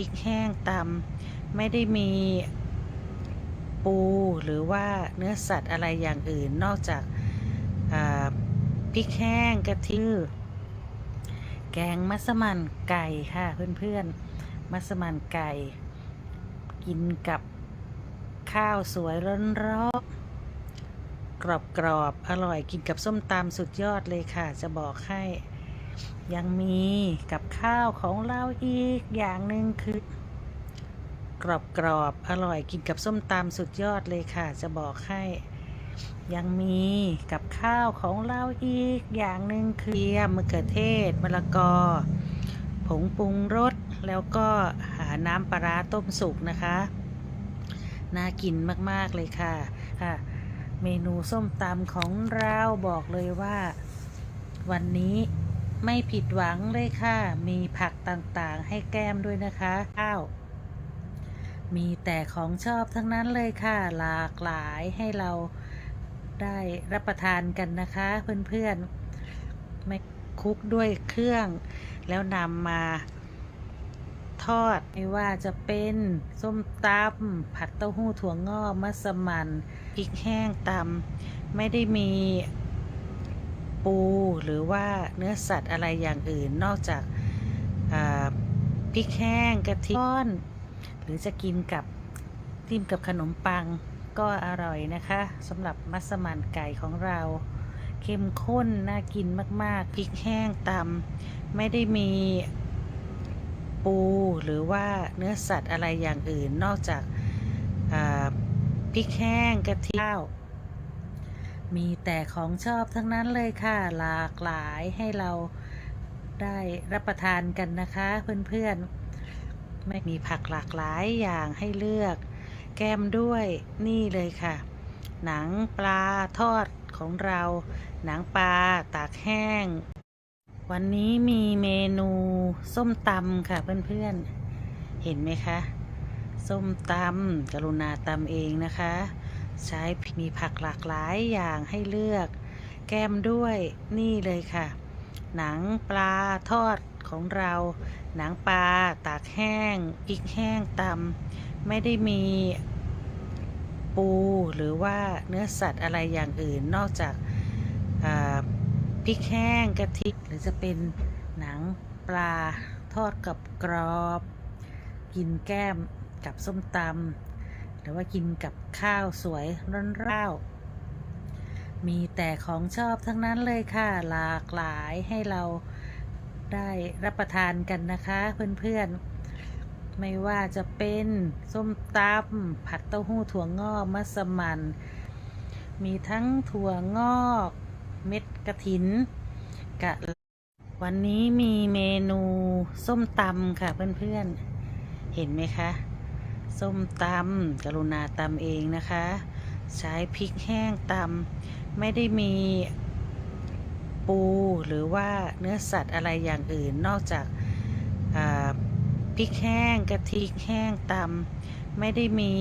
พริกแห้งตำไม่ได้มีปูหรือว่าเนื้อสัตว์อะไรอย่างอื่นนอกจากาพริกแห้งกะทิแกงมัสมั่นไก่ค่ะเพื่อนๆ มัสมั่นไก่ กินกับข้าวสวยร้อนๆกรอบๆอร่อยกินกับส้มตำสุดยอดเลยค่ะ จะบอกให้ ยังมีกับข้าวของเราอีกอย่างหนึ่งคือ กรอบกรอบๆอร่อยกินกับส้มตำสุดยอดเลยค่ะ จะบอกให้ ยังมีกับข้าวของเราอีกอย่างหนึ่งคือเทียมมะเขือเทศมะละกอ ผงปรุงรสแล้วก็หาน้ำปลาร้าต้มสุกนะคะ น่ากินมากๆเลยค่ะค่ะ เมนูส้มตำของเราบอกเลยว่า วันนี้ ไม่ผิดหวังเลยค่ะ มีผักต่างๆ ให้แก้มด้วยนะคะข้าวมีแต่ของชอบทั้งนั้นเลยค่ะ หลากหลายให้เราได้รับประทานกันนะคะ เพื่อนๆไม่คุกด้วยเครื่อง แล้วนำมาทอดไม่ว่าจะเป็นส้มตำผัดเต้าหู้ถั่วงอกมัสมั่นพริกแห้งตำไม่ได้มี ปูหรือว่าเนื้อสัตว์อะไรอย่างอื่นนอกจากพริกแห้งกะทิก้อน หรือจะกินกับจิ้มกับขนมปังก็อร่อยนะคะสำหรับมัสมั่นไก่ของเราเข้มข้น น่ากินมาก ๆ พริกแห้งตำไม่ได้มีปูหรือว่าเนื้อสัตว์อะไรอย่างอื่นนอกจากพริกแห้งกะทิข้าว มีแต่ของชอบทั้งนั้นเลยค่ะ หลากหลายให้เราได้รับประทานกันนะคะเพื่อนๆ ไม่มีผักหลากหลายอย่างให้เลือก แก้มด้วยนี่เลยค่ะ หนังปลาทอดของเรา หนังปลาตากแห้ง วันนี้มีเมนูส้มตำค่ะเพื่อนๆ เห็นไหมคะ ส้มตำกรุณาตำเองนะคะ ใช้มีผักหลากหลายอย่างให้เลือก แก้มด้วยนี่เลยค่ะ หนังปลาทอดของเรา หนังปลาตากแห้งพริกแห้งตำไม่ได้มีปูหรือว่าเนื้อสัตว์อะไรอย่างอื่นนอกจากพริกแห้งกะทิหรือจะเป็นหนังปลาทอดกับกรอบ กินแก้มกับส้มตำ หรือว่ากินกับข้าวสวยร้อนๆมีแต่ของชอบทั้งนั้นเลยค่ะ หลากหลายให้เราได้รับประทานกันนะคะ เพื่อนๆ ไม่ว่าจะเป็นส้มตำผัดเต้าหู้ถั่วงอกมัสมัน มีทั้งถั่วงอกเม็ดกระถินกะวันนี้มีเมนูส้มตำค่ะเพื่อนๆ เห็นไหมคะ ส้มตำกรุณาตำเองนะคะ ใช้พริกแห้งตำไม่ได้มีปูหรือว่าเนื้อสัตว์อะไรอย่างอื่นนอกจากาพริกแห้งกะทิแห้งตำไม่ได้มี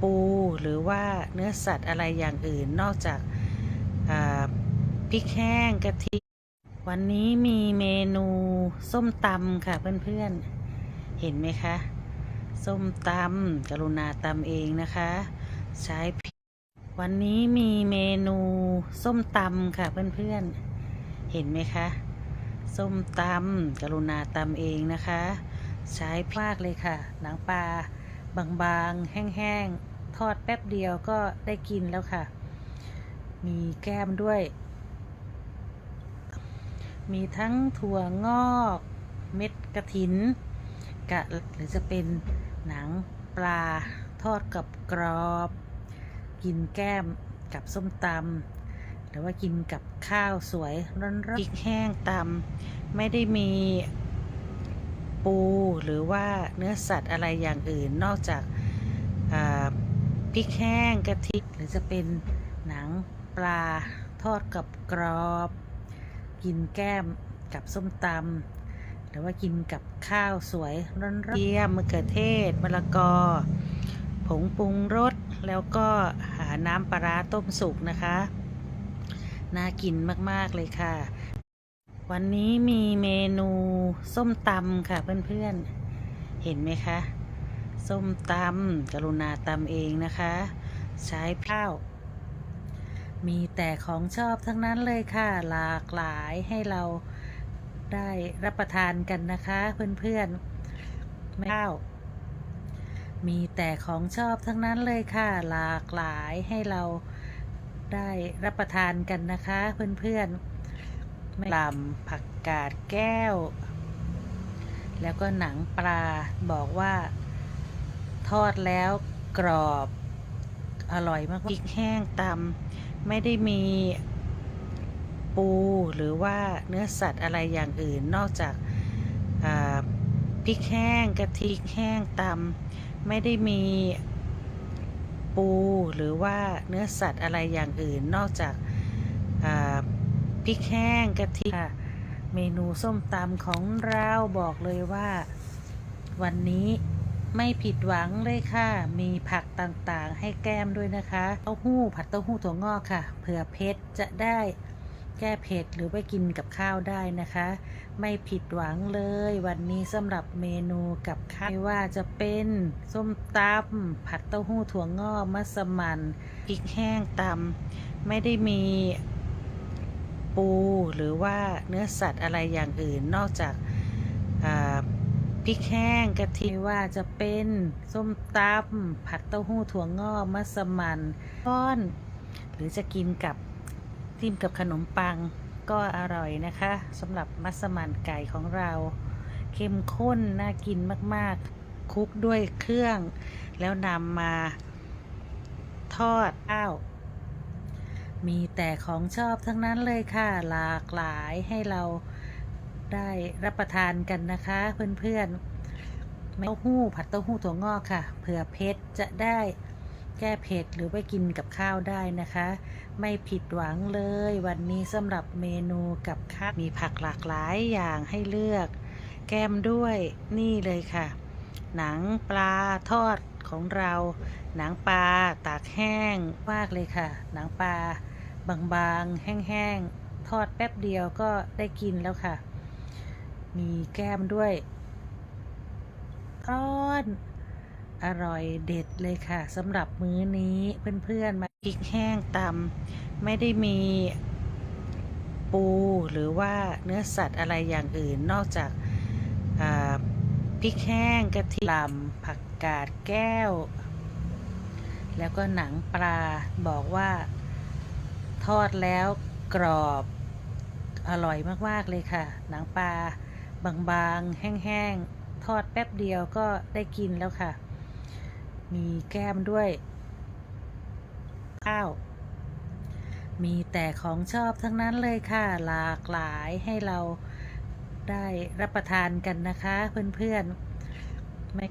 ปูหรือว่าเนื้อสัตว์อะไรอย่างอื่นนอกจากาพริกแห้งกะทิวันนี้มีเมนูส้มตำค่ะเพื่อนๆเห็นไหมคะ ส้มตำกรุณาตำเองนะคะ ใช้พริกวันนี้มีเมนูส้มตำค่ะเพื่อนๆ เห็นไหมคะ ส้มตำกรุณาตำเองนะคะ ใช้พรากเลยค่ะ หนังปลาบางๆ แห้งๆ ทอดแป๊บเดียวก็ได้กินแล้วค่ะ มีแก้มด้วย มีทั้งถั่วงอก เม็ดกระถินกะหรือจะเป็น หนังปลาทอดกับกรอบ กินแก้มกับส้มตำหรือว่ากินกับข้าวสวยร้อนๆพริกแห้งตำไม่ได้มีปูหรือว่าเนื้อสัตว์อะไรอย่างอื่นนอกจากพริกแห้งกะทิหรือจะเป็นหนังปลาทอดกับกรอบ กินแก้มกับส้มตำ หรือว่ากินกับข้าวสวยร้อนๆเทียมมะเขือเทศมะละกอ ผงปรุงรส แล้วก็หาน้ำปลาร้าต้มสุกนะคะ น่ากินมากๆเลยค่ะ วันนี้มีเมนูส้มตำค่ะเพื่อนๆ เห็นไหมคะ ส้มตำกรุณาตำเองนะคะ ใช้ข้าวมีแต่ของชอบทั้งนั้นเลยค่ะ หลากหลายให้เรา ได้รับประทานกันนะคะ เพื่อนๆข้าว มีแต่ของชอบทั้งนั้นเลยค่ะ หลากหลายให้เราได้รับประทานกันนะคะ เพื่อนๆไม่ลำผักกาดแก้ว แล้วก็หนังปลาบอกว่า ทอดแล้วกรอบอร่อยมากพริกแห้งตำไม่ได้มี ปูหรือว่าเนื้อสัตว์อะไรอย่างอื่นนอกจากพริกแห้งกะทิแห้งตำไม่ได้มีปูหรือว่าเนื้อสัตว์อะไรอย่างอื่นนอกจากพริกแห้งกะทิเมนูส้มตำของเราบอกเลยว่า วันนี้ไม่ผิดหวังเลยค่ะ มีผักต่างๆ ให้แก้มด้วยนะคะ เต้าหู้ผัดเต้าหู้ถั่วงอกค่ะ เผื่อเผ็ดจะได้ แก้เผ็ดหรือไปกินกับข้าวได้นะคะ ไม่ผิดหวังเลยวันนี้สำหรับเมนูกับข้าวไม่ว่าจะเป็นส้มตำผัดเต้าหู้ถั่วงอกมัสมั่นพริกแห้งตำไม่ได้มีปูหรือว่าเนื้อสัตว์อะไรอย่างอื่นนอกจากพริกแห้งกะทิว่าจะเป็นส้มตำผัดเต้าหู้ถั่วงอกมัสมั่นก้อน หรือจะกินกับ จิ้มกับขนมปังก็อร่อยนะคะสำหรับมัสมั่นไก่ของเรา เข้มข้น น่ากินมากๆ คุกด้วยเครื่อง แล้วนำมาทอดข้าวมีแต่ของชอบทั้งนั้นเลยค่ะ หลากหลายให้เราได้รับประทานกันนะคะเพื่อนๆเต้าหู้ผัดเต้าหู้ถั่วงอกค่ะ เผื่อเผ็ดจะได้ แก้เผ็ดหรือไปกินกับข้าวได้นะคะ ไม่ผิดหวังเลยวันนี้สำหรับเมนูกับข้าวมีผักหลากหลายอย่างให้เลือก แก้มด้วยนี่เลยค่ะ หนังปลาทอดของเรา หนังปลาตากแห้งมากเลยค่ะ หนังปลาบางๆ แห้งๆ ทอดแป๊บเดียวก็ได้กินแล้วค่ะ มีแก้มด้วยร้อน อร่อยเด็ดเลยค่ะสำหรับมื้อนี้เพื่อนๆมาพริกแห้งตำไม่ได้มีปูหรือว่าเนื้อสัตว์อะไรอย่างอื่นนอกจากพริกแห้งกะทิลำผักกาดแก้ว แล้วก็หนังปลาบอกว่าทอดแล้วกรอบอร่อยมากๆเลยค่ะ หนังปลาบางๆ แห้งๆ ทอดแป๊บเดียวก็ได้กินแล้วค่ะ มีแก้มด้วย ข้าว มีแต่ของชอบทั้งนั้นเลยค่ะ หลากหลายให้เราได้รับประทานกันนะคะ เพื่อนๆไม่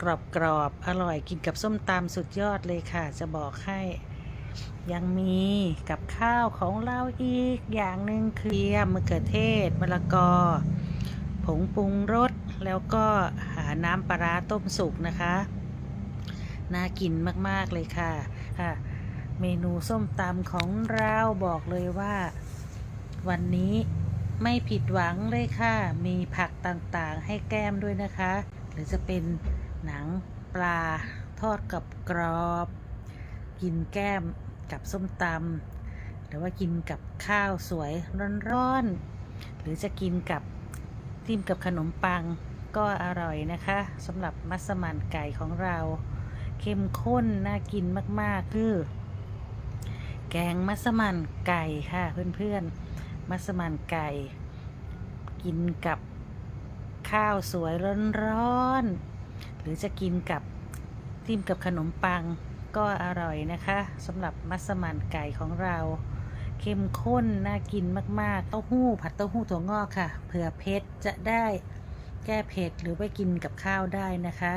กรอบกรอบๆอร่อยกินกับส้มตำสุดยอดเลยค่ะ จะบอกให้ ยังมีกับข้าวของเราอีกอย่างหนึ่งคือเทียมมะเขือเทศมะละกอ ผงปรุงรสแล้วก็หาน้ำปลาร้าต้มสุกนะคะ น่ากินมากๆเลยค่ะค่ะ เมนูส้มตำของเราบอกเลยว่า วันนี้ไม่ผิดหวังเลยค่ะ มีผักต่างๆ ให้แก้มด้วยนะคะ หรือจะเป็นหนังปลาทอดกับกรอบ กินแก้มกับส้มตำหรือว่ากินกับข้าวสวยร้อนๆ หรือจะกินกับจิ้มกับขนมปังก็อร่อยนะคะสำหรับมัสมั่นไก่ของเรา เข้มข้น น่ากินมาก ๆ คือ แกงมัสมั่นไก่ค่ะเพื่อนๆ มัสมั่นไก่ กินกับข้าวสวยร้อนๆ หรือจะกินกับจิ้มกับขนมปังก็อร่อยนะคะสำหรับมัสมั่นไก่ของเรา เข้มข้น น่ากินมาก ๆ เต้าหู้ผัดเต้าหู้ถั่วงอกค่ะ เผื่อเผ็ดจะได้ แก้เผ็ดหรือไปกินกับข้าวได้นะคะ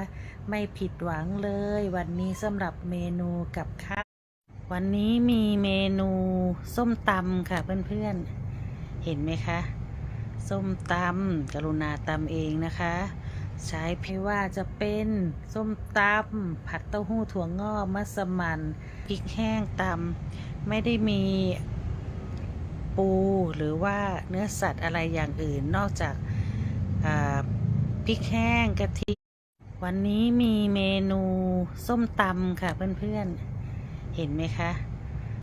ไม่ผิดหวังเลยวันนี้สำหรับเมนูกับข้าว วันนี้มีเมนูส้มตำค่ะเพื่อนๆ เห็นไหมคะ ส้มตำกรุณาตำเองนะคะ ใช้เพว่าจะเป็นส้มตำผัดเต้าหู้ถั่วงอกมัสมั่นพริกแห้งตำไม่ได้มีปูหรือว่าเนื้อสัตว์อะไรอย่างอื่นนอกจาก พริกแห้งกะทิ วันนี้มีเมนูส้มตำค่ะเพื่อนๆ เห็นไหมคะ